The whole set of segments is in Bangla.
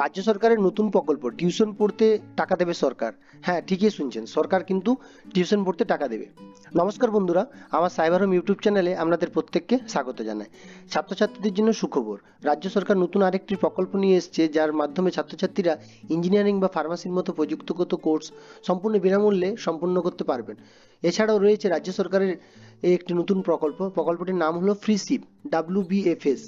রাজ্য সরকারের নতুন প্রকল্প, টিউশন পড়তে টাকা দেবে সরকার। হ্যাঁ ঠিকই শুনছেন, সরকার কিন্তু টিউশন পড়তে টাকা দেবে। নমস্কার বন্ধুরা, আমার সাইবার হোম ইউটিউব চ্যানেলে আপনাদের প্রত্যেককে স্বাগত জানাই। ছাত্রছাত্রীদের জন্য সুখবর, রাজ্য সরকার নতুন আরেকটি প্রকল্প নিয়ে এসেছে, যার মাধ্যমে ছাত্রছাত্রীরা ইঞ্জিনিয়ারিং বা ফার্মাসির মতো প্রযুক্তিগত কোর্স সম্পূর্ণ বিনামূল্যে সম্পূর্ণ করতে পারবেন। এছাড়াও রয়েছে রাজ্য সরকারের একটি নতুন প্রকল্প, প্রকল্পটির নাম হলো ফ্রিসিপ ডাব্লিউবিএফএস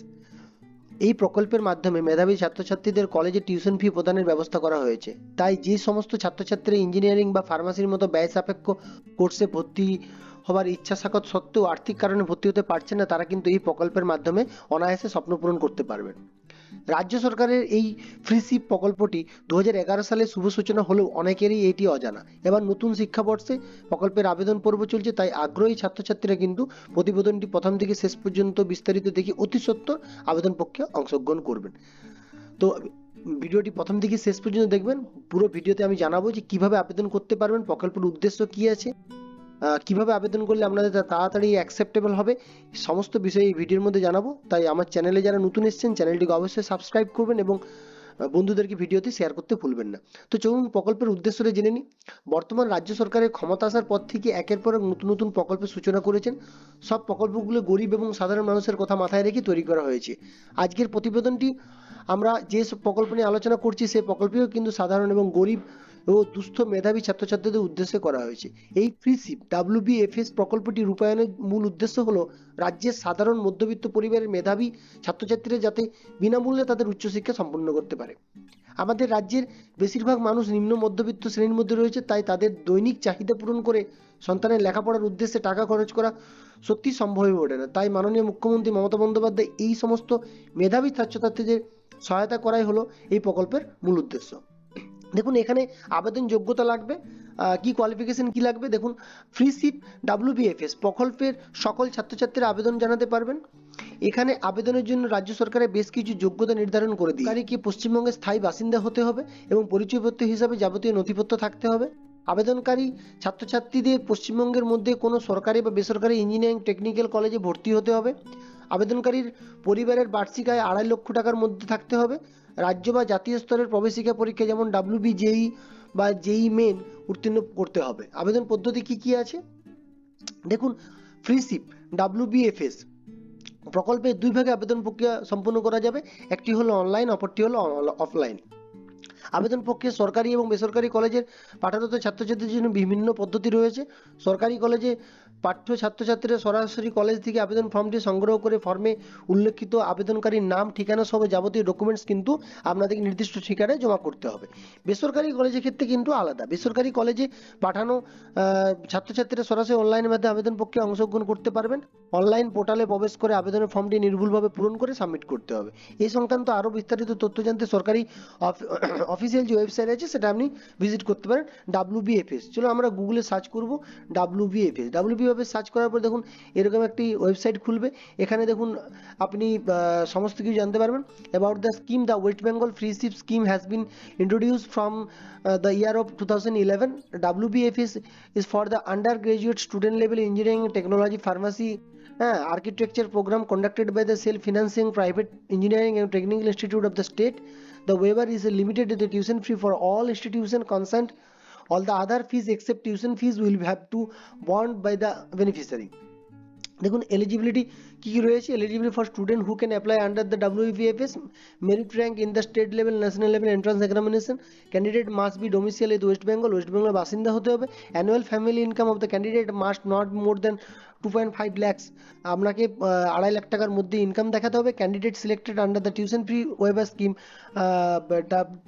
এই প্রকল্পের মাধ্যমে মেধাবী ছাত্রছাত্রীদের কলেজে টিউশন ফি প্রদানের ব্যবস্থা করা হয়েছে। তাই যে সমস্ত ছাত্রছাত্রী ইঞ্জিনিয়ারিং বা ফার্মাসির মতো ব্যয় সাপেক্ষ কোর্সে ভর্তি হবার ইচ্ছা থাকা সত্ত্বেও আর্থিক কারণে ভর্তি হতে পারছেন না, তারা কিন্তু এই প্রকল্পের মাধ্যমে অনায়াসে স্বপ্ন পূরণ করতে পারবেন। রাজ্য সরকারের এই ফ্রিসিপ প্রকল্পটি দু হাজার এগারো সালে শুভ সূচনা হলেও অনেকেরই এটি অজানা। এবার নতুন শিক্ষাবর্ষে প্রকল্পের আবেদন পর্ব চলছে, তাই আগ্রহী ছাত্রছাত্রীরা কিন্তু প্রতিবেদনটি প্রথম থেকে শেষ পর্যন্ত বিস্তারিত দেখে অতি সত্বর আবেদন পক্ষে অংশগ্রহণ করবেন। তো ভিডিওটি প্রথম থেকে শেষ পর্যন্ত দেখবেন, পুরো ভিডিওতে আমি জানাব যে কীভাবে আবেদন করতে পারবেন, প্রকল্পের উদ্দেশ্য কি আছে। কীভাবে আবেদন করলে আপনাদের তাড়াতাড়ি অ্যাকসেপ্টেবল হবে, সমস্ত বিষয় এই ভিডিওর মধ্যে জানাব। তাই আমার চ্যানেলে যারা নতুন এসেছেন চ্যানেলটিকে অবশ্যই সাবস্ক্রাইব করবেন এবং বন্ধুদেরকে ভিডিওতে শেয়ার করতে ভুলবেন না। তো চলুন প্রকল্পের উদ্দেশ্যটা জেনে নিই। বর্তমান রাজ্য সরকারের ক্ষমতা আসার পর থেকে একের পর এক নতুন নতুন প্রকল্পের সূচনা করেছেন। সব প্রকল্পগুলো গরিব এবং সাধারণ মানুষের কথা মাথায় রেখে তৈরি করা হয়েছে। আজকের প্রতিবেদনটি আমরা যে প্রকল্প নিয়ে আলোচনা করছি, সেই প্রকল্পেও কিন্তু সাধারণ এবং গরিব ও দুস্থ মেধাবী ছাত্রছাত্রীদের উদ্দেশ্যে করা হয়েছে। এই ফ্রিসিপ ডাব্লিউবিএফএস প্রকল্পটি রূপায়ণের মূল উদ্দেশ্য হলো রাজ্যের সাধারণ মধ্যবিত্ত পরিবারের মেধাবী ছাত্রছাত্রীরা যাতে বিনামূল্যে তাদের উচ্চশিক্ষা সম্পন্ন করতে পারে। আমাদের রাজ্যের বেশিরভাগ মানুষ নিম্ন মধ্যবিত্ত শ্রেণির মধ্যে রয়েছে, তাই তাদের দৈনিক চাহিদা পূরণ করে সন্তানের লেখাপড়ার উদ্দেশ্যে টাকা খরচ করা সত্যি সম্ভব হয়ে ওঠে না। তাই মাননীয় মুখ্যমন্ত্রী মমতা বন্দ্যোপাধ্যায় এই সমস্ত মেধাবী ছাত্রছাত্রীদের সহায়তা করাই হলো এই প্রকল্পের মূল উদ্দেশ্য। দেখুন এখানে আবেদন যোগ্যতা লাগবে কি কোয়ালিফিকেশন কি লাগবে? দেখুন ফ্রি সিট ডাব্লিউবিএফএস প্রকল্পের সকল ছাত্রছাত্রীরা আবেদন জানাতে পারবেন। এখানে আবেদনের জন্য রাজ্য সরকারের বেশ কিছু যোগ্যতা নির্ধারণ করে দিয়ে কি? পশ্চিমবঙ্গের স্থায়ী বাসিন্দা হতে হবে এবং পরিচয়পত্র হিসাবে যাবতীয় নথিপত্র থাকতে হবে। আবেদনকারী ছাত্রছাত্রীদের পশ্চিমবঙ্গের মধ্যে কোনো সরকারি বা বেসরকারি ইঞ্জিনিয়ারিং টেকনিক্যাল কলেজে ভর্তি হতে হবে। আবেদনকারীর পরিবারের বার্ষিক আয় আড়াই লক্ষ টাকার মধ্যে থাকতে হবে। রাজ্য বা জাতীয় স্তরের প্রবেশিকা পরীক্ষা যেমন ডাব্লিউবি জেই বা জেই মেন উত্তীর্ণ করতে হবে। আবেদন পদ্ধতি কি কি আছে? দেখুন ফ্রিসিপ ডাব্লিউবিএফএস প্রকল্পে দুই ভাগে আবেদন প্রক্রিয়া সম্পূর্ণ করা যাবে। একটি হলো অনলাইন অপরটি হলো অফলাইন আবেদন প্রক্রিয়া সরকারি এবং বেসরকারি কলেজের পাঠরত ছাত্রছাত্রীদের জন্য বিভিন্ন পদ্ধতি রয়েছে। সরকারি কলেজে পাঠ্য ছাত্রছাত্রীরা সরাসরি কলেজ থেকে আবেদন ফর্মটি সংগ্রহ করে ফর্মে উল্লেখিত আবেদনকারীর নাম, ঠিকানা সহ যাবতীয় ডকুমেন্টস কিন্তু আপনাদেরকে নির্দিষ্ট ঠিকানায় জমা করতে হবে। বেসরকারি কলেজের ক্ষেত্রে কিন্তু আলাদা। বেসরকারি কলেজে পাঠানো ছাত্রছাত্রীরা সরাসরি অনলাইনের মাধ্যমে আবেদন প্রক্রিয়ায় অংশগ্রহণ করতে পারবেন। অনলাইন পোর্টালে প্রবেশ করে আবেদনের ফর্মটি নির্ভুলভাবে পূরণ করে সাবমিট করতে হবে। এই সংক্রান্ত আরও বিস্তারিত তথ্য জানতে সরকারি অফিসিয়াল যে ওয়েবসাইট আছে, সেটা আপনি ভিজিট করতে পারেন ডাব্লিউবিএফএস চলো আমরা গুগলে সার্চ করব ডাব্লিউবিএফএস ডাব্লিউবিএফএস সার্চ করার পর দেখুন এরকম একটি ওয়েবসাইট খুলবে। এখানে দেখুন আপনি সমস্ত কিছু জানতে পারবেন। About the scheme the West Bengal freeship scheme has been introduce from the year of two thousand eleven WBFS is for the undergraduate student level engineering technology pharmacy uh, architecture program conducted by the self-financing private engineering and technical institute of the state. The waiver is limited to the tuition fee for all institution concerned. All the other fees except tuition fees will have to borne by the beneficiary. দেখুন এলিজিবিলিটি কি কি রয়েছে eligibility for student who can apply under the WBFS merit rank in the state level national level entrance examination candidate must be domicile in West Bengal West বেঙ্গলের বাসিন্দা হতে হবে। Annual family income of the candidate must not more than two point five lakhs আপনাকে আহ, আড়াই লাখ টাকার মধ্যে ইনকাম দেখাতে হবে। Candidate selected under the tuition free waiver scheme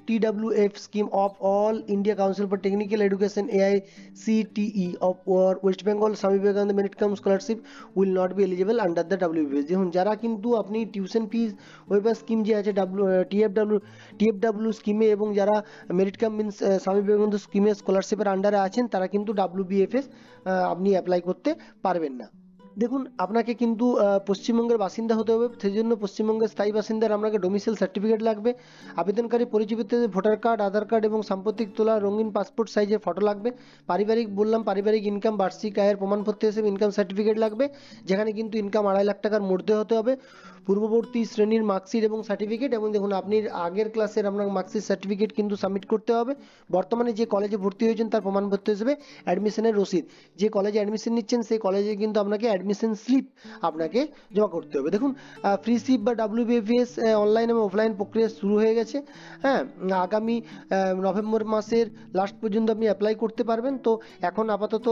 T W F scheme of All India Council for Technical Education AI CTE of or West Bengal Swami Vivekananda merit cum scholarship will not be eligible under the WBS দেখুন, যারা কিন্তু আপনি টিউশন ফিস ওয়েবার স্কিম যে আছে ডাব্লিউ টিএফডাব্লিউ টিএফডাব্লিউ স্কিমে এবং যারা মেরিট কাম মিনস স্বামী বিবেকানন্দ স্কিমে স্কলারশিপের আন্ডারে আছেন, তারা কিন্তু ডাব্লিউবিএফএস আপনি অ্যাপ্লাই করতে পারবেন না। দেখুন, আপনাকে কিন্তু পশ্চিমবঙ্গের বাসিন্দা হতে হবে। সেই জন্য পশ্চিমবঙ্গের স্থায়ী বাসিন্দার আপনাকে ডোমিসাইল সার্টিফিকেট লাগবে। আবেদনকারী পরিচয়পত্রে ভোটার কার্ড আধার কার্ড এবং সাম্প্রতিক তোলা রঙিন পাসপোর্ট সাইজের ফটো লাগবে। পারিবারিক, বললাম পারিবারিক ইনকাম বার্ষিক আয়ের প্রমাণপত্র হিসেবে ইনকাম সার্টিফিকেট লাগবে। যেখানে কিন্তু ইনকাম আড়াই লাখ টাকার মধ্যে হতে হবে। পূর্ববর্তী শ্রেণির মার্কশিট এবং সার্টিফিকেট এবং দেখুন, আপনি আগের ক্লাসের আপনার মার্কশিট সার্টিফিকেট কিন্তু সাবমিট করতে হবে। বর্তমানে যে কলেজে ভর্তি হয়েছেন তার প্রমাণপত্র হিসেবে অ্যাডমিশনের রসিদ। যে কলেজে অ্যাডমিশন নিচ্ছেন, সেই কলেজে কিন্তু আপনাকে অ্যাডমিশন স্লিপ আপনাকে জমা করতে হবে। দেখুন ফ্রি সিপ বা ডাব্লিউবিএফএস অনলাইন এবং অফলাইন প্রক্রিয়া শুরু হয়ে গেছে। হ্যাঁ আগামী নভেম্বর মাসের লাস্ট পর্যন্ত আপনি অ্যাপ্লাই করতে পারবেন। তো এখন আপাতত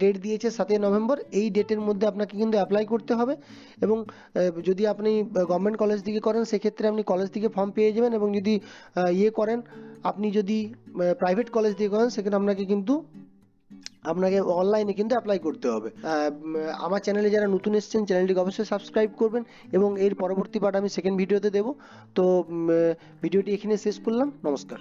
ডেট দিয়েছে সাতই নভেম্বর। এই ডেটের মধ্যে আপনাকে কিন্তু অ্যাপ্লাই করতে হবে এবং যদি আপনি গভর্নমেন্ট কলেজ থেকে করেন, সেক্ষেত্রে আপনি কলেজ থেকে ফর্ম পেয়ে যাবেন এবং যদি ইয়ে করেন, আপনি যদি প্রাইভেট কলেজ থেকে করেন, সেখানে আপনাকে কিন্তু আপনাকে অনলাইনে কিন্তু অ্যাপ্লাই করতে হবে। আমার চ্যানেলে যারা নতুন এসছেন চ্যানেলটিকে অবশ্যই সাবস্ক্রাইব করবেন এবং এর পরবর্তী পার্ট আমি সেকেন্ড ভিডিওতে দেবো। তো ভিডিওটি এখানে শেষ করলাম। নমস্কার।